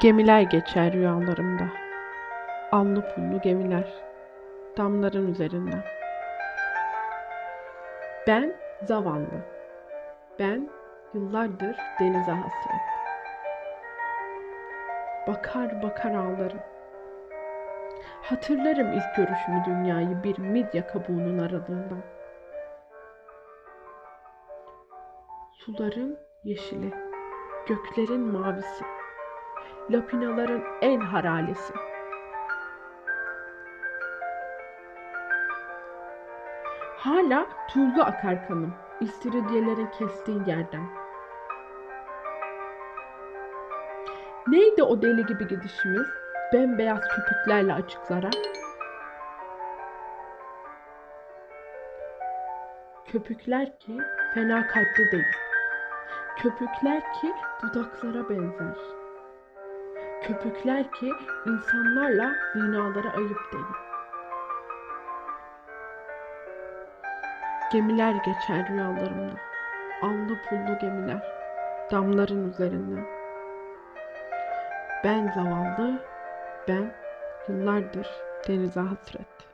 Gemiler geçer rüyalarımda. Allı pullu gemiler. Damların üzerinden. Ben zavallı. Ben yıllardır denize hasret. Bakar bakar ağlarım. Hatırlarım ilk görüşümü dünyayı bir midye kabuğunun aralığından. Suların yeşili, göklerin mavisi, lapinaların en haralesi. Hala tuzlu akar kanım, istiridyelerin kestiği yerden. Neydi o deli gibi gidişimiz, bembeyaz köpüklerle açıklara? Köpükler ki fena kalpli değil. Köpükler ki dudaklara benzer. Köpükler ki insanlarla binalara ayıp değil. Gemiler geçer rüyalarımda. Allı pullu gemiler. Damların üzerinden. Ben zavallı, ben yıllardır denize hasret.